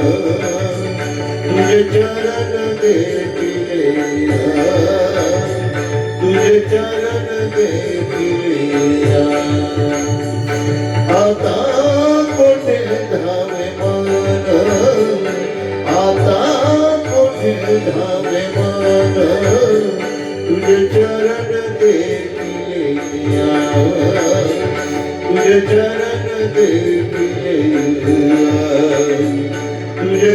तुझे चरण देखिले तुझे चरण देखिले आता कोठे धावे मन। आता कोठे धावे मन। तुझे चरण देखिले तुझे चरण देखिले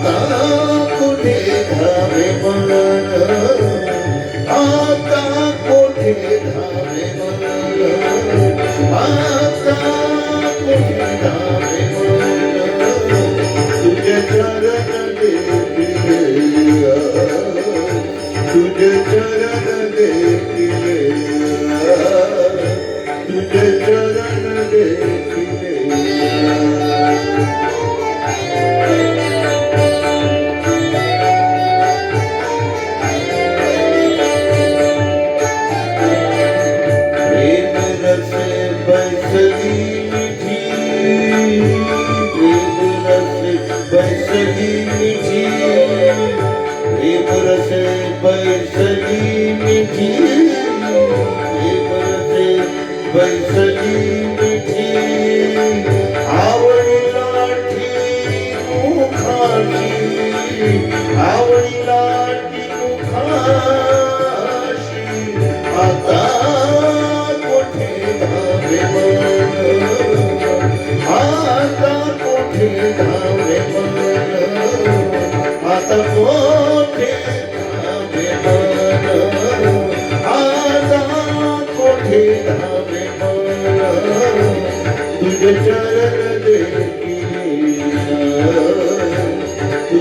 आता कोठे धावे मन रसे बैसली प्रेम रसे बैसली मीठी. प्रेम रसे बैसली मीठी. आवडी लाठी मुखाशी. आवडी लाठी मुखाशी. आता